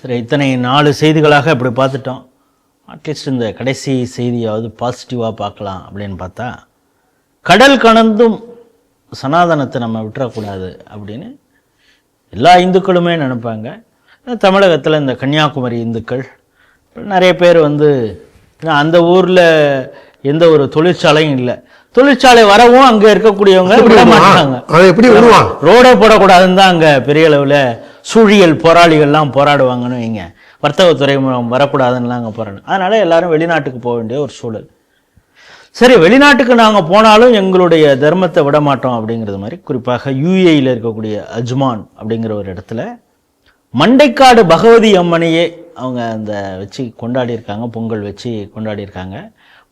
சரி இத்தனை நாலு செய்திகளாக இப்படி பார்த்துட்டோம். அட்லீஸ்ட் இந்த கடைசி செய்தியாவது பாசிட்டிவாக பார்க்கலாம் அப்படின்னு பார்த்தா கடல் கடந்தும் சனாதனத்தை நம்ம விட்டுறக்கூடாது அப்படின்னு எல்லா இந்துக்களுமே நினைப்பாங்க. தமிழகத்தில் இந்த கன்னியாகுமரி இந்துக்கள் நிறைய பேர் வந்து அந்த ஊரில் எந்த ஒரு தொழிற்சாலையும் இல்லை. தொழிற்சாலை வரவும் அங்கே இருக்கக்கூடியவங்க விட மாட்டாங்க. ரோடே போடக்கூடாதுன்னு தான் அங்கே பெரிய அளவில் சூழியல் போராளிகள்லாம் போராடுவாங்கன்னு வைங்க. வர்த்தக துறைமுகம் வரக்கூடாதுன்னுலாம் அங்கே போகிறாங்க அதனால் எல்லாரும் வெளிநாட்டுக்கு போக வேண்டிய ஒரு சூழல். சரி வெளிநாட்டுக்கு நாங்கள் போனாலும் எங்களுடைய தர்மத்தை விட மாட்டோம் அப்படிங்கிறது மாதிரி குறிப்பாக யூஏயில் இருக்கக்கூடிய அஜ்மான் அப்படிங்கிற ஒரு இடத்துல மண்டைக்காடு பகவதி அம்மனையே அவங்க அந்த வச்சு கொண்டாடியிருக்காங்க பொங்கல் வச்சு கொண்டாடியிருக்காங்க.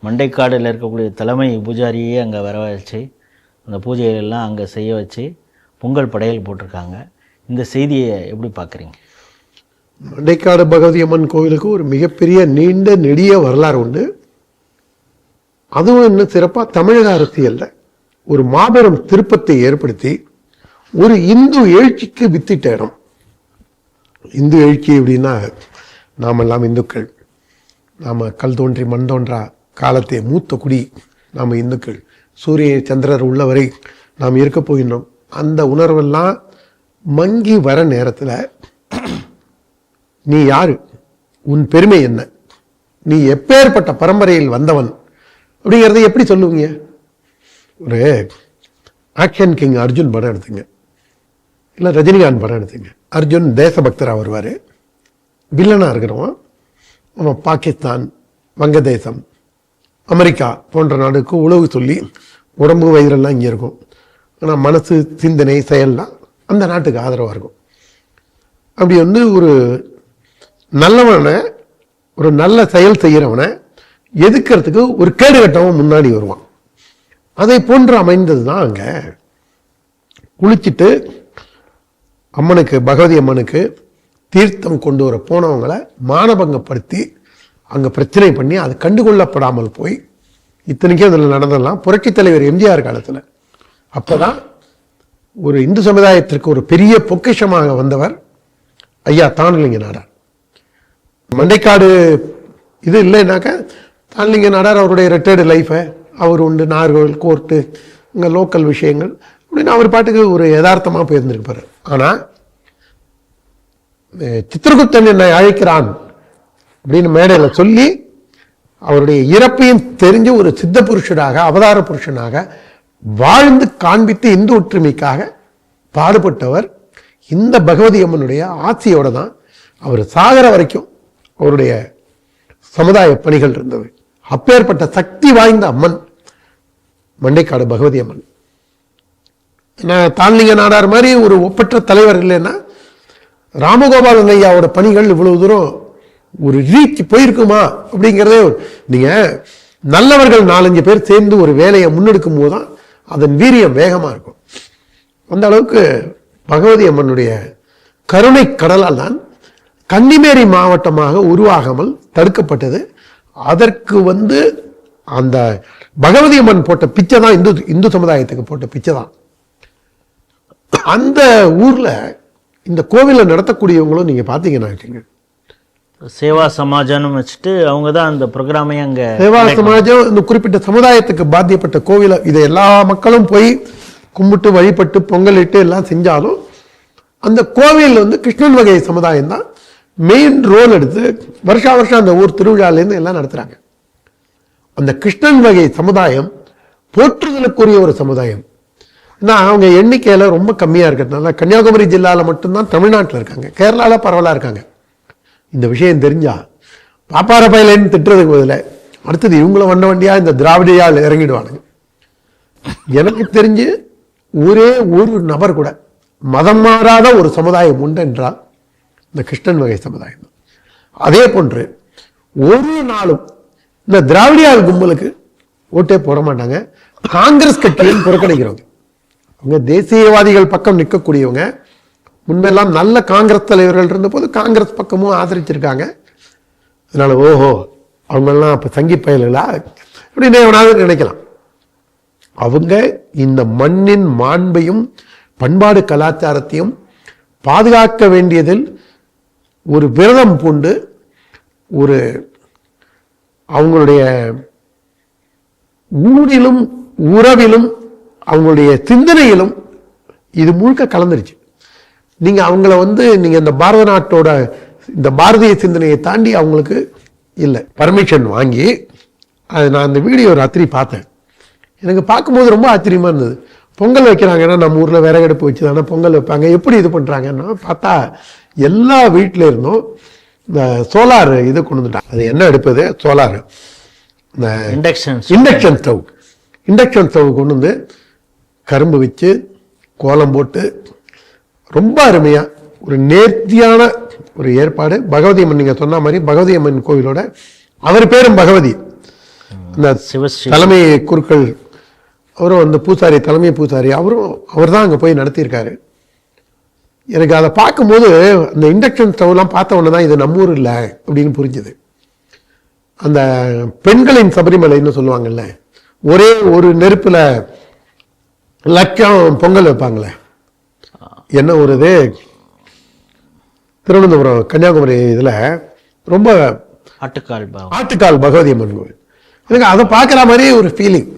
மண்டைக்காடில் இருக்கக்கூடிய தலைமை பூஜாரியே அங்கே வர வச்சு அந்த பூஜைகளெல்லாம் அங்கே செய்ய வச்சு பொங்கல் படையல் போட்டிருக்காங்க. இந்த செய்தியை எப்படி பார்க்குறீங்க? மண்டைக்காடு பகவதி அம்மன் கோவிலுக்கு ஒரு மிகப்பெரிய நீண்ட நெடிய வரலாறு உண்டு. அதுவும் இன்னும் சிறப்பாக தமிழக அரசியல்ல ஒரு மாபெரும் திருப்பத்தை ஏற்படுத்தி ஒரு இந்து எழுச்சிக்கு வித்திட்ட இடம். இந்து எழுச்சி அப்படின்னா நாமெல்லாம் இந்துக்கள். நாம் கல் தோன்றி மண் தோன்றா காலத்தை மூத்த குடி நாம் இந்துக்கள். சூரிய சந்திரர் உள்ளவரை நாம் இருக்க போகின்றோம். அந்த உணர்வெல்லாம் மங்கி வர நேரத்தில் நீ யாரு? உன் பெருமை என்ன? நீ எப்பேற்பட்ட பரம்பரையில் வந்தவன்? அப்படிங்கிறத எப்படி சொல்லுவீங்க? ஒரு ஆக்ஷன் கிங் அர்ஜுன் படம் எடுத்துங்க. இல்லை ரஜினிகாந்த் படம் எடுத்துங்க. அர்ஜுன் தேசபக்தராக வருவார். வில்லனாக இருக்கிறவன். அவன் பாகிஸ்தான் வங்கதேசம் அமெரிக்கா போன்ற நாடுக்கு உழவு சொல்லி உடம்பு வயிறெல்லாம் இங்கே இருக்கும். ஆனால் மனசு சிந்தனை செயல்லாம் அந்த நாட்டுக்கு ஆதரவாக இருக்கும். அப்படி வந்து ஒரு நல்லவனை ஒரு நல்ல செயல் செய்கிறவனை எதுக்கிறதுக்கு ஒரு கேடு கட்டவன் முன்னாடி வருவான். அதை போன்று அமைந்தது தான் அங்கே. குளிச்சுட்டு அம்மனுக்கு பகவதி அம்மனுக்கு தீர்த்தம் கொண்டு வர போனவங்களை மானபங்கப்படுத்தி அங்கே பிரச்சனை பண்ணி அது கண்டுகொள்ளப்படாமல் போய் இத்தனைக்கும் அதில் நடந்தெல்லாம் புரட்சித் தலைவர் எம்ஜிஆர் காலத்தில். அப்போ தான் ஒரு இந்து சமுதாயத்திற்கு ஒரு பெரிய பொக்கிஷமாக வந்தவர் ஐயா தானலிங்க நாடார். மண்டைக்காடு இது இல்லைனாக்கா தானலிங்க நாடார் அவருடைய ரிட்டையர்டு லைஃபை அவர் உண்டு நார்கோவில் கோர்ட்டு இங்கே லோக்கல் விஷயங்கள் அப்படின்னு அவர் பாட்டுக்கு ஒரு யதார்த்தமாக போயிருந்திருப்பார். ஆனால் சித்திரகுப்தன் என்னை அழைக்கிறான் அப்படின்னு மேடையில் சொல்லி அவருடைய இறப்பையும் தெரிஞ்சு ஒரு சித்த புருஷனாக அவதார புருஷனாக வாழ்ந்து காண்பித்து இந்து ஒற்றுமைக்காக பாடுபட்டவர் இந்த பகவதி அம்மனுடைய ஆட்சியோட தான் அவர் சாகர வரைக்கும் அவருடைய சமுதாய பணிகள் இருந்தது. அப்பேற்பட்ட சக்தி வாய்ந்த அம்மன் மண்டைக்காடு பகவதி அம்மன். நான் தான்லிங்க நாடார் மாதிரி ஒரு ஒப்பற்ற தலைவர் இல்லைன்னா ராமகோபாலன் ஐயாவோட பணிகள் இவ்வளவு தூரம் ஒரு ரீச் போயிருக்குமா அப்படிங்கிறதே நீங்கள் நீங்க நல்லவர்கள் நாலஞ்சு பேர் சேர்ந்து ஒரு வேலையை முன்னெடுக்கும் போது தான் அதன் வீரியம் வேகமாக இருக்கும். அந்த அளவுக்கு பகவதி அம்மனுடைய கருணை கடலால் தான் கன்னிமேரி மாவட்டமாக உருவாகாமல் தடுக்கப்பட்டது. அதற்கு வந்து அந்த பகவதி அம்மன் போட்ட பிச்சை தான் இந்து இந்து சமுதாயத்துக்கு போட்ட பிச்சை தான். அந்த ஊரில் இந்த கோவிலை நடத்தக்கூடியவங்களும் நீங்கள் பார்த்தீங்கன்னா வச்சுங்க சேவா சமாஜம்னு வச்சுட்டு அவங்க தான் அந்த ப்ரோக்ராமே அங்கே சேவா சமாஜம் இந்த குறிப்பிட்ட சமுதாயத்துக்கு பாத்தியப்பட்ட கோவிலை இதை எல்லா மக்களும் போய் கும்பிட்டு வழிபட்டு பொங்கலிட்டு எல்லாம் செஞ்சாலும் அந்த கோவில் வந்து கிருஷ்ணன் வகை சமுதாயம் தான் மெயின் ரோல் எடுத்து வருஷா வருஷம் அந்த ஊர் திருவிழாலேருந்து எல்லாம் நடத்துறாங்க. அந்த கிருஷ்ணன் வகை சமுதாயம் போற்றுதலுக்குரிய ஒரு சமுதாயம். ஏன்னா அவங்க எண்ணிக்கையில ரொம்ப கம்மியா இருக்கிறதுனால கன்னியாகுமரி ஜில்லால மட்டும்தான் தமிழ்நாட்டில் இருக்காங்க. கேரளால பரவலா இருக்காங்க. இந்த விஷயம் தெரிஞ்சா பாப்பார பயிலன்னு திட்டுறதுக்கு பதில அடுத்தது இவங்களும் வண்ட வண்டியாக இந்த திராவிடையால் இறங்கிடுவானுங்க. எனக்கு தெரிஞ்சு ஒரே ஒரு நபர் கூட மதம் மாறாத ஒரு சமுதாயம் உண்டு என்றால் இந்த கிருஷ்ணன் வகை சமுதாயம் தான். அதே போன்று ஒரு நாளும் இந்த திராவிடியால் கும்பலுக்கு ஓட்டே போட மாட்டாங்க. காங்கிரஸ் கட்சியும் புறக்கணிக்கிறவங்க. அவங்க தேசியவாதிகள் பக்கம் நிற்கக்கூடியவங்க. முன்பெல்லாம் நல்ல காங்கிரஸ் தலைவர்கள் இருந்தபோது காங்கிரஸ் பக்கமும் ஆதரிச்சிருக்காங்க. அதனால் ஓஹோ அவங்கெல்லாம் அப்போ தங்கி பயல்களா? அப்படின்னு எவனாவது நினைக்கலாம். அவங்க இந்த மண்ணின் மாண்பையும் பண்பாடு கலாச்சாரத்தையும் பாதுகாக்க வேண்டியதில் ஒரு விரதம் பூண்டு ஒரு அவங்களுடைய ஊரிலும் உறவிலும் அவங்களுடைய சிந்தனையிலும் இது முழுக்க கலந்துருச்சு. நீங்க அவங்கள வந்து நீங்க இந்த பாரத நாட்டோட இந்த பாரதிய சிந்தனையை தாண்டி அவங்களுக்கு இல்லை. பர்மிஷன் வாங்கி அது நான் அந்த வீடியோ ராத்திரி பார்த்தேன். எனக்கு பார்க்கும்போது ரொம்ப ஆச்சரியமா இருந்தது. பொங்கல் வைக்கிறாங்கன்னா நம்ம ஊர்ல விறகடுப்பு வச்சு தானே பொங்கல் வைப்பாங்க. எப்படி இது பண்றாங்கன்னா பார்த்தா எல்லா வீட்டில இருந்தும் இந்த சோலார் இது கொண்டு வந்துட்டாங்க. அது என்ன அடுப்பது? சோலார். இந்த induction induction stove induction stove கொண்டு வந்து கரும்பு வச்சு கோலம் போட்டு ரொம்ப அருமையா ஒரு நேர்த்தியான ஒரு ஏற்பாடு. பகவதி அம்மன் நீங்க சொன்ன மாதிரி பகவதி அம்மன் கோவிலோட அவர் பேரும் பகவதி. சிவஸ்ரீ. தலைமை குருக்கள் அவரும் வந்து பூசாரி தலைமை பூசாரி அவரும் அவர் தான் அங்கே போய் நடத்தியிருக்காரு. எனக்கு அதை பார்க்கும்போது அந்த இண்டக்ஷன் ஸ்டவ்லாம் பார்த்த உடனே தான் இது நம்ம ஊர் இல்லை அப்படின்னு புரிஞ்சுது. அந்த பெண்களின் சபரிமலைன்னு சொல்லுவாங்கல்ல ஒரே ஒரு நெருப்புல லட்சம் பொங்கல் வைப்பாங்களே என்ன ஒரு இது? திருவனந்தபுரம் கன்னியாகுமரி இதுல ரொம்ப ஆட்டுக்கால் ஆட்டுக்கால் பகவதி அம்மன் கோவில். எனக்கு அதை பார்க்குற மாதிரியே ஒரு ஃபீலிங்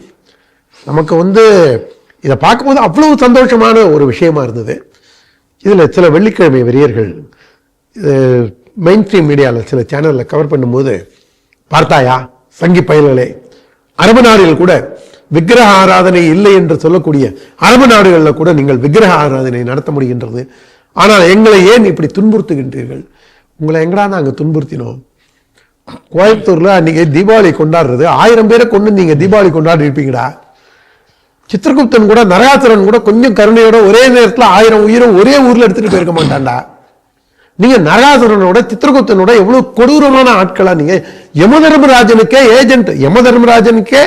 நமக்கு வந்து இதை பார்க்கும்போது அவ்வளவு சந்தோஷமான ஒரு விஷயமா இருந்தது. இதில் சில வெள்ளிக்கிழமை வெறியர்கள் இது மெயின் ஸ்ட்ரீம் மீடியாவில் சில சேனலில் கவர் பண்ணும்போது பார்த்தாயா? சங்கி பயல்களே அரபு நாடுகள் கூட விக்கிரக ஆராதனை இல்லை என்று சொல்லக்கூடிய அரபு நாடுகளில் கூட நீங்கள் விக்கிரக ஆராதனை நடத்த முடிகின்றது. ஆனால் எங்களை ஏன் இப்படி துன்புறுத்துகின்றீர்கள்? உங்களை எங்கடா நாங்கள் துன்புறுத்தினோம்? கோயம்புத்தூரில் அன்றைக்கி தீபாவளி கொண்டாடுறது. ஆயிரம் பேரை கொண்டு நீங்கள் தீபாவளி கொண்டாடி இருப்பீங்கடா சித்திரகுப்தன் கூட நரகாசுரன் கூட கொஞ்சம் கருணையோட ஒரே நேரத்தில் ஆயிரம் உயிரும் ஒரே ஊரில் எடுத்துகிட்டு போயிருக்க மாட்டான்டா. நீங்கள் நரகாசுரனோட சித்திரகுப்தனோட எவ்வளோ கொடூரமான ஆட்களா யம யமதர்மராஜனுக்கே ஏஜென்ட் யமதர்மராஜனுக்கே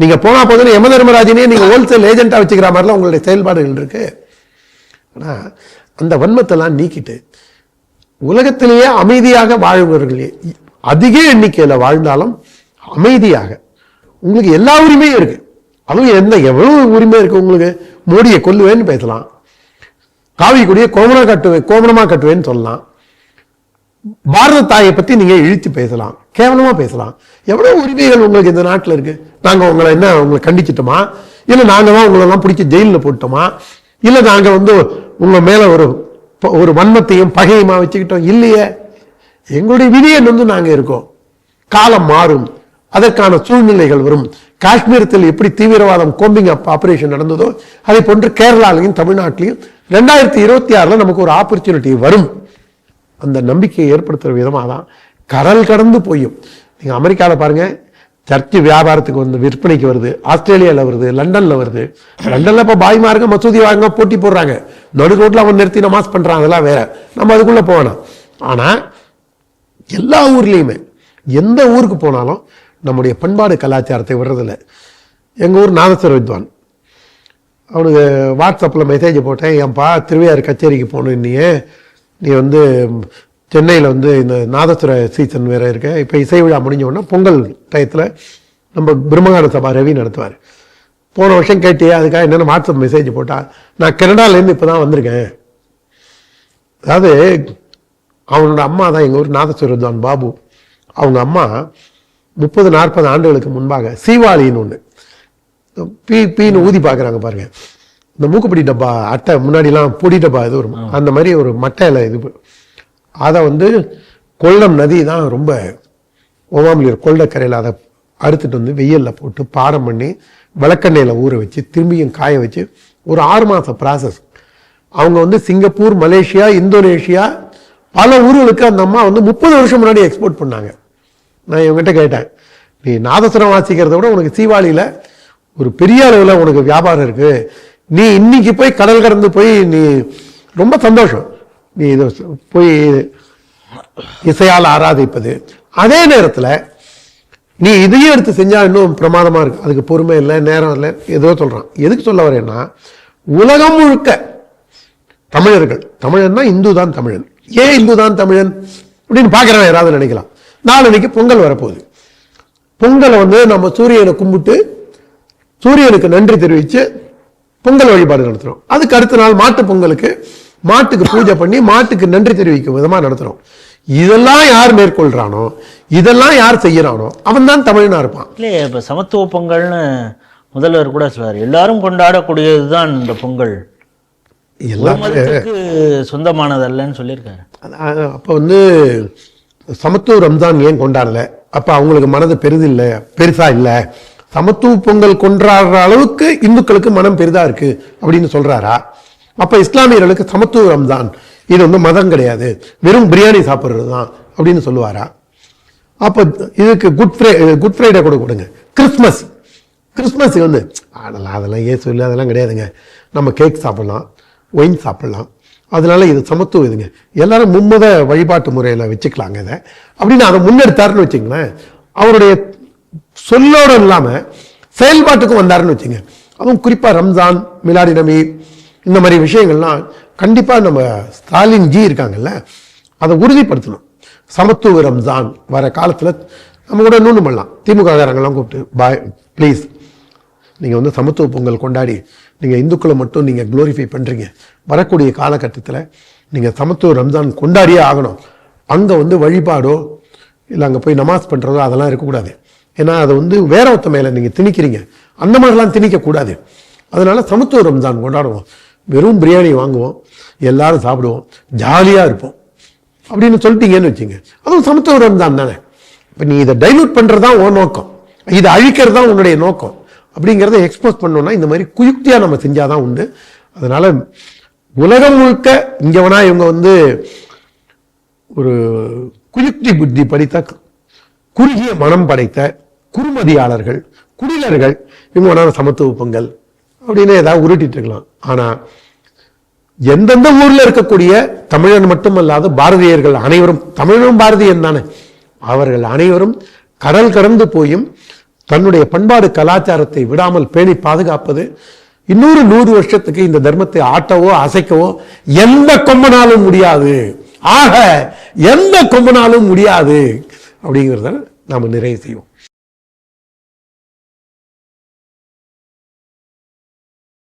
நீங்க போனா போதுன்னு யமதர்மராஜனே நீங்க ஹோல்சேல் ஏஜெண்ட்டாக வச்சுக்கிற மாதிரிலாம் உங்களுடைய செயல்பாடுகள் இருக்கு. ஆனா அந்த வன்மத்தெல்லாம் நீக்கிட்டு உலகத்திலேயே அமைதியாக வாழ்பவர்களே அதிக எண்ணிக்கையில் வாழ்ந்தாலும் அமைதியாக. உங்களுக்கு எல்லா உரிமையும் இருக்கு. அதுவும் எந்த எவ்வளவு உரிமை இருக்கு உங்களுக்கு? மோடியை கொல்லுவேன்னு பேசலாம். காவி கொடியை கோமனா கட்டுவேன் கோமனமா கட்டுவேன்னு சொல்லலாம். பாரத தாயை பத்தி நீங்க இழுத்து பேசலாம். கேவலமாக பேசலாம். எவ்வளோ உரிமைகள் உங்களுக்கு இந்த நாட்டில் இருக்கு? நாங்கள் உங்களை என்ன உங்களை கண்டிச்சிட்டோமா? இல்லை நாங்கள் தான் உங்களை எல்லாம் பிடிச்சி ஜெயிலில் போட்டோமா இல்லை நாங்கள் வந்து உங்கள் மேலே ஒரு ப- ஒரு வன்மத்தையும் பகையுமா வச்சுக்கிட்டோம்? இல்லையே. எங்களுடைய விதியை வந்து நாங்கள் இருக்கோம். காலம் மாறும். அதற்கான சூழ்நிலைகள் வரும். காஷ்மீரத்தில் எப்படி தீவிரவாதம் கோம்பிங் அப் ஆபரேஷன் நடந்ததோ அதே போன்று கேரளாலையும் தமிழ்நாட்டிலையும் ரெண்டாயிரத்தி இருபத்தி ஆறுல நமக்கு ஒரு ஆப்பர்ச்சுனிட்டி வரும். அந்த நம்பிக்கையை ஏற்படுத்துகிற விதமாக தான் கடல் கடந்து போயும். நீங்கள் அமெரிக்காவில் பாருங்கள் சர்ச்சு வியாபாரத்துக்கு வந்து விற்பனைக்கு வருது ஆஸ்திரேலியாவில் வருது லண்டனில் வருது. லண்டனில் இப்போ பாய்மாருங்க மசூதி வாங்க போட்டி போடுறாங்க. நடுக்கோட்டில் அவன் நிறுத்தி நமாஸ் பண்ணுறான் அதெல்லாம் வேற. நம்ம அதுக்குள்ளே போகணும் ஆனால் எல்லா ஊர்லேயுமே எந்த ஊருக்கு போனாலும் நம்முடைய பண்பாடு கலாச்சாரத்தை விடுறதில்ல. எங்கள் ஊர் நாதஸ்வர வித்வான். அவனுக்கு வாட்ஸ்அப்பில் மெசேஜ் போட்டேன் ஏன்பா திருவையாறு கச்சேரிக்கு போகணும் நீ நீ வந்து சென்னையில் வந்து இந்த நாதஸ்வர சீசன் வேற இருக்கு. இப்போ இசை விழா முடிஞ்ச உடனே பொங்கல் டயத்தில் நம்ம பிரம்மகான சபா ரவி நடத்துவார். போன வருஷம் கேட்டியே அதுக்காக என்னென்ன வாட்ஸ்அப் மெசேஜ் போட்டா நான் கனடாலேருந்து இப்போ தான் வந்திருக்கேன். அதாவது அவனோட அம்மா தான் எங்கள் ஊர் நாதஸ்வர வித்வான் பாபு. அவங்க அம்மா முப்பது நாற்பது ஆண்டுகளுக்கு முன்பாக சீவாளின்னு ஒன்று பீ பீன்னு ஊதி பார்க்குறாங்க பாருங்க. இந்த மூக்குப்பிடி டப்பா அட்டை முன்னாடிலாம் பொடி டப்பா இது ஒரு அந்த மாதிரி ஒரு மட்டையில் இது அதை வந்து கொல்லம் நதி தான் ரொம்ப ஓமாமலியூர் கொள்ளக்கரையில் அதை அறுத்துட்டு வந்து வெயிலில் போட்டு பாரம் பண்ணி விளக்கெண்ணெயில் ஊற வச்சு திரும்பியும் காய வச்சு ஒரு ஆறு மாதம் ப்ராசஸ் அவங்க வந்து சிங்கப்பூர் மலேசியா இந்தோனேஷியா பல ஊர்களுக்கு அந்த அம்மா வந்து முப்பது வருஷம் முன்னாடி எக்ஸ்போர்ட் பண்ணாங்க. நான் இவங்ககிட்ட கேட்டேன் நீ நாதஸ்வரம் வாசிக்கிறத விட உனக்கு சீவாளியில் ஒரு பெரிய அளவில் உனக்கு வியாபாரம் இருக்குது நீ இன்னைக்கு போய் கடல் கடந்து போய் நீ ரொம்ப சந்தோஷம். இதை போய் இசையால் ஆராதிப்பது. அதே நேரத்தில் நீ இதையும் எடுத்து செஞ்சா இன்னும் பிரமாதமா இருக்கு. அதுக்கு பொறுமை இல்லை நேரம் இல்லை ஏதோ சொல்றான். எதுக்கு சொல்ல வரேன்னா உலகம் முழுக்க தமிழர்கள் தமிழன்னா இந்து தான் தமிழன். ஏன் இந்து தான் தமிழன்? அப்படின்னு பார்க்குறவன் யாராவது நினைக்கலாம். நாளன்னைக்கு பொங்கல் வரப்போகுது. பொங்கலை வந்து நம்ம சூரியனை கும்பிட்டு சூரியனுக்கு நன்றி தெரிவித்து பொங்கல் வழிபாடு நடத்துறோம். அதுக்கு அடுத்த நாள் மாட்டு பொங்கலுக்கு மாட்டுக்கு பூஜை பண்ணி மாட்டுக்கு நன்றி தெரிவிக்கும் விதமா நடத்துறோம். இதெல்லாம் யார் மேற்கொள்றானோ இதெல்லாம் யார் செய்யறானோ அவன் தான் தமிழனா இருப்பான். இல்லையே இப்போ சமத்துவ பொங்கல்னு முதல்வர் கூட சொல்றாரு எல்லாரும் கொண்டாடக்கூடியதுதான் இந்த பொங்கல். மதத்துக்கு சொந்தமானதல்லன்னு சொல்லியிருக்காரு. அப்ப வந்து சமத்துவ ரம்ஜான் ஏன் கொண்டாடல? அப்ப அவங்களுக்கு மனது பெரிது இல்ல பெருசா இல்ல. சமத்துவ பொங்கல் கொண்டாடுற அளவுக்கு இந்துக்களுக்கு மனம் பெரிதா இருக்கு அப்படின்னு சொல்றாரா? அப்போ இஸ்லாமியர்களுக்கு சமத்துவ ரம்ஜான் இது வந்து மதம் கிடையாது. வெறும் பிரியாணி சாப்பிட்றது தான் அப்படின்னு சொல்லுவாரா? அப்போ இதுக்கு குட் ஃப்ரை குட் ஃப்ரைடே கூட கொடுங்க. கிறிஸ்மஸ் கிறிஸ்மஸ் வந்து அதெல்லாம் அதெல்லாம் ஏசு சொல்லு அதெல்லாம் கிடையாதுங்க. நம்ம கேக் சாப்பிட்லாம் ஒயின் சாப்பிட்லாம். அதனால இது சமத்துவம் இதுங்க. எல்லாரும் மும்மத வழிபாட்டு முறையில் வச்சுக்கலாங்க இதை. அப்படின்னு அதை முன்னெடுத்தாருன்னு வச்சுங்களேன் அவருடைய சொல்லோடு இல்லாமல் செயல்பாட்டுக்கும் வந்தாருன்னு வச்சுங்க அதுவும் குறிப்பாக ரம்ஜான் மிலாடி நபி இந்த மாதிரி விஷயங்கள்லாம் கண்டிப்பாக நம்ம ஸ்டாலின் ஜி இருக்காங்கல்ல அதை உறுதிப்படுத்தணும். சமத்துவ ரம்ஜான் வர காலத்தில் நம்ம கூட இன்னொன்று பண்ணலாம். திமுக கூப்பிட்டு பாய் ப்ளீஸ் நீங்கள் வந்து சமத்துவ பொங்கல் கொண்டாடி நீங்கள் இந்துக்களை மட்டும் நீங்கள் க்ளோரிஃபை பண்ணுறீங்க வரக்கூடிய காலகட்டத்தில் நீங்கள் சமத்துவ ரம்ஜான் கொண்டாடியே ஆகணும். அங்கே வந்து வழிபாடோ இல்லை அங்கே போய் நமாஸ் பண்ணுறதோ அதெல்லாம் இருக்கக்கூடாது. ஏன்னா அதை வந்து வேற ஒருத்த மேலே நீங்கள் திணிக்கிறீங்க. அந்த மாதிரிலாம் திணிக்கக்கூடாது. அதனால் சமத்துவ ரம்ஜான் கொண்டாடுவோம். வெறும் பிரியாணி வாங்குவோம் எல்லாரும் சாப்பிடுவோம் ஜாலியாக இருப்போம். அப்படின்னு சொல்லிட்டீங்கன்னு வச்சுங்க அதுவும் சமத்துவ தான் தானே. இப்போ நீ இதை டைலூட் பண்ணுறது தான் உன் நோக்கம். இதை அழிக்கிறது தான் உன்னுடைய நோக்கம். அப்படிங்கிறத எக்ஸ்போஸ் பண்ணோம்னா இந்த மாதிரி குயுக்தியாக நம்ம செஞ்சாதான் உண்டு. அதனால் உலகம் முழுக்க இங்கே வேணா இவங்க வந்து ஒரு குயுக்தி புத்தி படித்த குறுகிய மனம் படைத்த குறுமதியாளர்கள் குடிலர்கள் இவங்க சமத்துவ பொங்கல். அப்படின்னு ஏதாவது உருட்டிட்டு இருக்கலாம். ஆனால் எந்தெந்த ஊரில் இருக்கக்கூடிய தமிழன் மட்டுமல்லாத பாரதியர்கள் அனைவரும் தமிழும் பாரதியன் தானே அவர்கள் அனைவரும் கடல் கடந்து போயும் தன்னுடைய பண்பாடு கலாச்சாரத்தை விடாமல் பேணி பாதுகாப்பது இன்னொரு நூறு வருஷத்துக்கு இந்த தர்மத்தை ஆட்டவோ அசைக்கவோ எந்த கொம்பனாலும் முடியாது. ஆக எந்த கொம்பனாலும் முடியாது. அப்படிங்கிறத நாம் நிறைவு செய்வோம்.